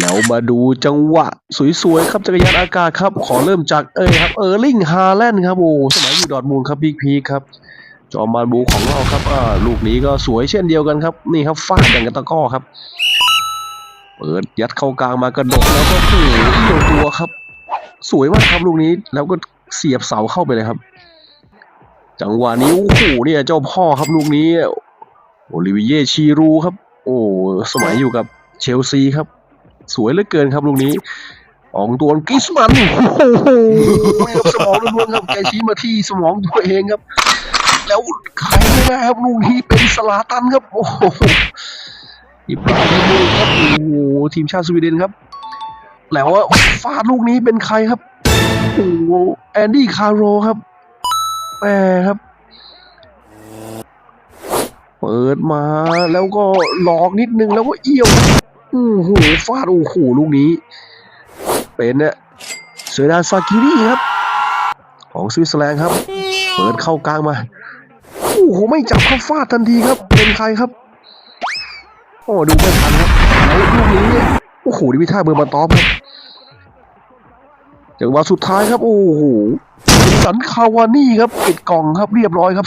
แล้วมาดูจังหวะ สวยๆ ครับจักรยานอากาศครับ ขอเริ่มจากเอ้ยครับเออร์ลิงฮาแลนด์ครับโอ้สมัยอยู่ดอทมูลครับพีคพีครับ จอมบาบูของเราครับอ่าลูกนี้ก็สวยเช่นเดียวกันครับ นี่ครับฟาดอย่างกับตะก้อครับ เปิดยัดเข้ากลางมากระโดกแล้วก็โอ้โหเอี่ยวตัวครับ สวยมากครับลูกนี้แล้วก็เสียบเสาเข้าไปเลยครับ จังหวะนี้โอ้โหเนี่ยเจ้าพ่อครับลูกนี้โอลิเวียชีรูครับ โอ้สมัยอยู่กับเชลซีครับ สวยเหลือเกินครับลูกนี้อองตัวกิสมันโอ้โหสมองล้วนๆครับแกชี้มาที่สมองตัวเองครับ แล้วใครไม่ได้ครับลูกนี้เป็นสลาตันครับ โอ้โหอิบราฮิโมวิชครับโอ้โหทีมชาติสวีเดนครับ แล้วว่าฟาดลูกนี้เป็นใครครับโอ้โหแอนดี้คาร์โรครับแหมครับเปิดมาแล้วก็หลอกนิดนึงแล้วก็เอี่ยว โอ้โหฟาดโอ้โหลูกนี้ เป็นเนี่ยเซอร์ดานซากิรี่ครับ ของสวิตเซอร์แลนด์ครับ เปิดเข้ากลางมา โอ้โห ไม่จับเข้าฟาดทันทีครับ เป็นใครครับ โอ้ดูไม่ทันครับแล้วลูกนี้เนี่ย โอ้โหดิวิท่าเบอร์มาตอมครับจังหวะสุดท้ายครับ โอ้โหสันคาวานี่ครับปิดกล่องครับเรียบร้อยครับ